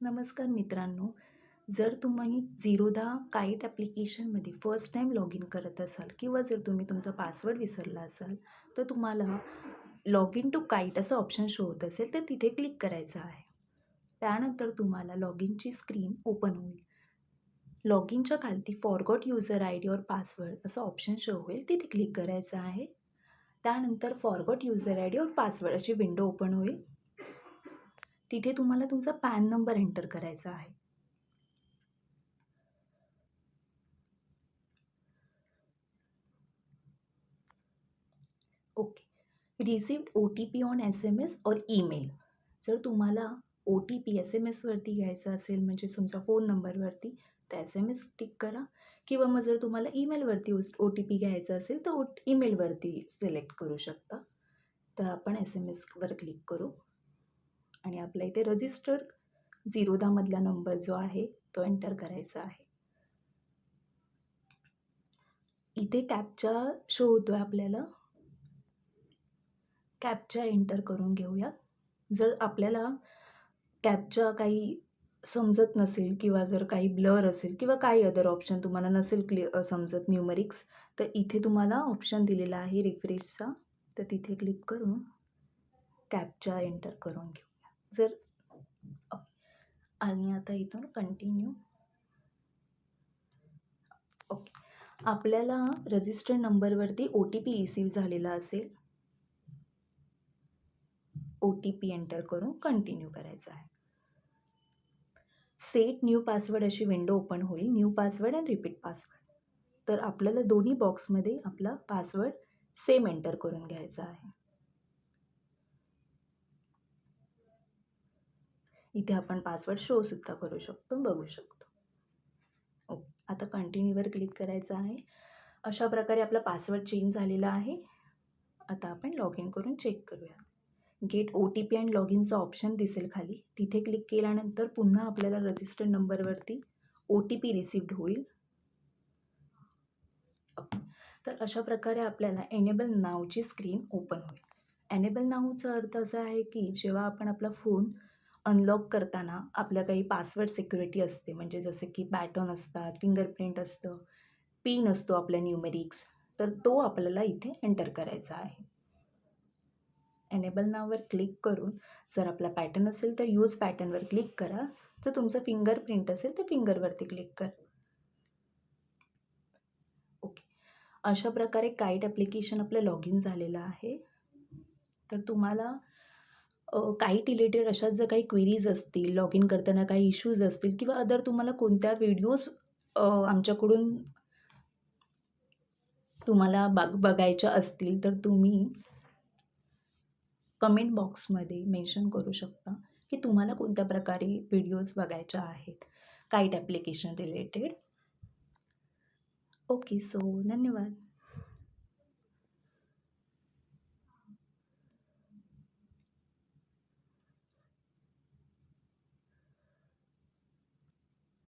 नमस्कार मित्रांनो. जर तुम्ही झिरोदा काईट ॲप्लिकेशनमध्ये फर्स्ट टाईम लॉग इन करत असाल किंवा जर तुम्ही तुमचा पासवर्ड विसरला असाल तर तुम्हाला लॉग इन टू काईट असं ऑप्शन शो होत असेल तर तिथे क्लिक करायचं आहे. त्यानंतर तुम्हाला लॉग इनची स्क्रीन ओपन होईल. लॉग इनच्या खालती फॉरगॉट युजर आय डी और पासवर्ड असं ऑप्शन शो होईल तिथे क्लिक करायचं आहे. त्यानंतर फॉरगॉट युजर आय डी और पासवर्ड अशी विंडो ओपन होईल. तिथे तुम्हाला तुमचा पॅन नंबर एंटर करायचा आहे. Okay. Received O T P on S M S और ईमेल जर तुम्हाला O T P S M एसवरती घ्यायचा असेल म्हणजे तुमच्या फोन नंबरवरती तर एस एम एस क्लिक करा. किंवा मग जर तुम्हाला ईमेलवरती ओ टी पी घ्यायचा असेल तर ओ ईमेलवरती सिलेक्ट करू शकता. तर आपण एस एम एसवर क्लिक करू. आणि आपल्या इथे रजिस्टर्ड झिरोदामधला नंबर जो आहे तो एंटर करायचा आहे. इथे कॅपचा शो होतो आहे आपल्याला. कॅपचा एंटर करून घेऊया. जर आपल्याला कॅपचा काही समजत नसेल किंवा जर काही ब्लर असेल किंवा काही अदर ऑप्शन तुम्हाला नसेल क्लिअ समजत न्यूमरिक्स तर इथे तुम्हाला ऑप्शन दिलेला आहे रिफ्रेशचा तर तिथे क्लिक करून कॅपचा एंटर करून घेऊ. जर आणि आता इथून कंटिन्यू ओके. आपल्याला रजिस्टर्ड नंबरवरती ओ टी पी रिसीव झालेला असेल. ओ टी पी एंटर करून कंटिन्यू करायचा आहे. सेट न्यू पासवर्ड अशी विंडो ओपन होईल. New password and repeat password तर आपल्याला दोन्ही बॉक्समध्ये आपला पासवर्ड सेम एंटर करून घ्यायचा आहे. इथे आपण पासवर्ड शोसुद्धा करू शकतो बघू शकतो. ओके आता कंटिन्यूवर क्लिक करायचं आहे. अशा प्रकारे आपला पासवर्ड चेंज झालेला आहे. आता आपण लॉग इन करून चेक करूया get O T P and log इनचं option दिसेल खाली. तिथे क्लिक केल्यानंतर पुन्हा आपल्याला रजिस्टर्ड नंबरवरती ओ टी पी रिसिव्ड होईल. तर अशा प्रकारे आपल्याला एनेबल नावची स्क्रीन ओपन होईल. एनेबल नावचा अर्थ असा आहे की जेव्हा आपण आपला फोन अनलॉक करताना आपल्या काही पासवर्ड सिक्युरिटी असते. म्हणजे जसं की पॅटर्न असतात फिंगरप्रिंट असतं पिन असतो आपल्या न्यूमेरिक्स तर तो आपल्याला इथे एंटर करायचा आहे. एनेबल नाववर क्लिक करून जर आपला पॅटर्न असेल तर यूज पॅटर्नवर क्लिक करा. जर तुमचं फिंगरप्रिंट असेल तर फिंगरवरती क्लिक करा. ओके अशा प्रकारे काईट ॲप्लिकेशन आपलं लॉग इन झालेलं आहे. तर तुम्हाला काही रिलेटेड अशाच जर काही क्वेरीज असतील लॉग इन करताना काही इश्यूज असतील किंवा अदर तुम्हाला कोणत्या व्हिडिओज आमच्याकडून तुम्हाला बघ बघायच्या असतील तर तुम्ही कमेंट बॉक्समध्ये मेन्शन करू शकता की तुम्हाला कोणत्या प्रकारे व्हिडिओज बघायच्या आहेत. Kite application related okay so धन्यवाद.